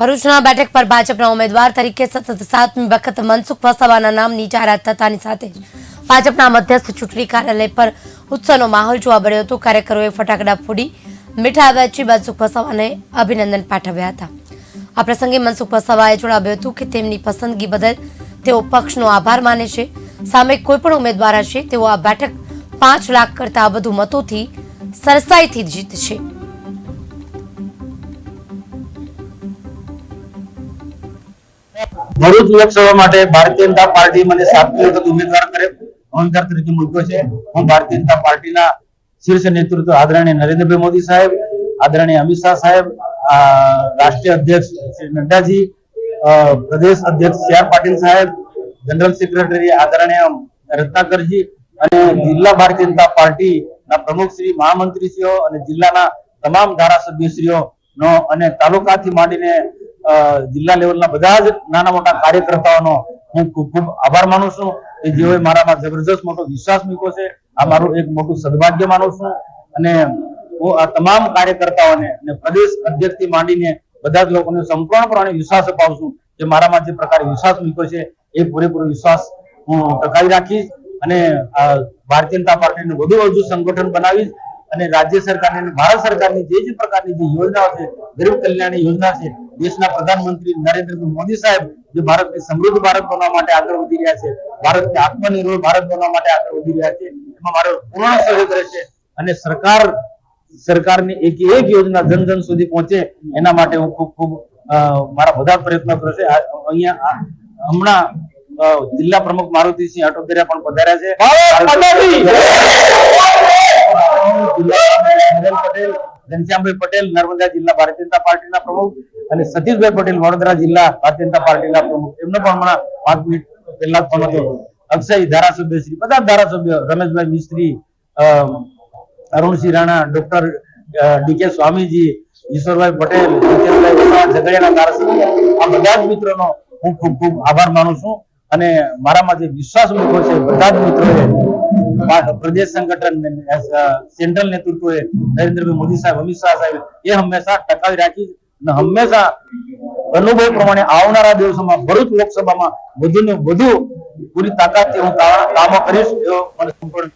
ભરૂચના બેઠક પર ભાજપના ઉમેદવાર તરીકે સતત સાતમી વખત મનસુખ વસાવાના નામની જાહેરાત થતાની સાથે જ ભાજપના મધ્યસ્થ ચૂંટણી કાર્યાલય પર ઉત્સવનો માહોલ જોવા મળ્યો હતો. કાર્યકરોએ ફટાકડા ફોડી મીઠા વહેંચી મનસુખ વસાવાને અભિનંદન પાઠવ્યા હતા. આ પ્રસંગે મનસુખ વસાવાએ જણાવ્યું હતું કે તેમની પસંદગી બદલ તેઓ પક્ષનો આભાર માને છે. સામે કોઈ પણ ઉમેદવાર હશે તેઓ આ બેઠક પાંચ લાખ કરતા વધુ મતોથી સરસાઈથી જીતશે. ભરૂચ લોકસભા માટે ભારતીય જનતા પાર્ટી મને સાતમી વખત ઉમેદવાર કરે ઉમેદવાર તરીકે મૂક્યો છે. હું ભારતીય જનતા પાર્ટીના શીર્ષ નેતૃત્વ આદરણીય નરેન્દ્રભાઈ મોદી સાહેબ, આદરણીય અમિત શાહ સાહેબ રાષ્ટ્રીય અધ્યક્ષ શ્રી નડ્ડાજી પ્રદેશ અધ્યક્ષ સી આર પાટીલ સાહેબ, જનરલ સેક્રેટરી આદરણીય રત્નાકરજી અને જિલ્લા ભારતીય જનતા પાર્ટીના પ્રમુખ શ્રી મહામંત્રીશ્રીઓ અને જિલ્લાના તમામ ધારાસભ્યશ્રીઓ નો અને તાલુકાથી માંડીને જિલ્લા લેવલના બધા જ નાના મોટા કાર્યકર્તાઓનો હું ખૂબ ખૂબ આભાર માનું છું. કે જેઓએ મારામાં જબરજસ્ત મોટો વિશ્વાસ મૂક્યો છે, આ મારું એક મોટું સદભાગ્ય માનું છું. અને હું આ તમામ કાર્યકર્તાઓને અને પ્રદેશ અધ્યક્ષથી માંડીને બધા જ લોકોને સંપૂર્ણપણે વિશ્વાસ અપાવું છું કે મારામાં જે પ્રકારે વિશ્વાસ મૂક્યો છે, એ પૂરેપૂરો વિશ્વાસ હું ટકાવી રાખીશ અને ભારતીય જનતા પાર્ટીનું વધુ વધુ સંગઠન બનાવીશ અને રાજ્ય સરકારની ભારત સરકારની જે જે પ્રકારની જે યોજનાઓ છે, ગરીબ કલ્યાણની યોજના છે દેશના પ્રધાનમંત્રી નરેન્દ્ર મોદી સાહેબ જે ભારતને સમૃદ્ધ ભારત બનવા માટે આગળ વધી રહ્યા છે, ભારતને આત્મનિર્ભર ભારત બનવા માટે આગળ વધી રહ્યા છે, એમાં મારો પૂર્ણ સહયોગ રહેશે અને સરકાર, સરકારની એક એક યોજના જન જન સુધી પહોંચે એના માટે હું ખૂબ ખૂબ મારા બધા પ્રયત્નો કરશે અહીંયા હમણાં જિલ્લા પ્રમુખ મારુતિસિંહ અટોદરિયા પણ પધાર્યા છે. ઘનશ્યામભાઈ પટેલ, નર્મદા જિલ્લા ભારતીય જનતા પાર્ટીના પ્રમુખ અને સતીશભાઈ પટેલ, વડોદરા જિલ્લા ભારતીય જનતા પાર્ટીના પ્રમુખ. એમનો પણ હમણાં પાંચ મિનિટ પહેલા જ ફોન હતો. અક્ષય ધારાસભ્ય શ્રી બધા ધારાસભ્ય, રમેશભાઈ મિસ્ત્રી અરુણસિંહ રાણા, ડોક્ટર ડીકે સ્વામીજી, ઈશ્વરભાઈ પટેલ ઝઘડિયાના ધારાસભ્ય. આ બધા જ મિત્રોનો હું ખૂબ ખૂબ આભાર માનું છું. અને મારામાં જે વિશ્વાસ મૂક્યો છે, બધા જ મિત્રોએ પ્રદેશ સંગઠન સેન્ટ્રલ નેતૃત્વએ, નરેન્દ્રભાઈ મોદી સાહેબ, અમિત શાહ સાહેબ, એ હંમેશા ટકાવી રાખી અને હંમેશા અનુભવ પ્રમાણે આવનારા દિવસોમાં, ભરૂચ લોકસભામાં વધુ ને વધુ પૂરી તાકાતથી હું કામો કરીશ, એવો મને સંપૂર્ણ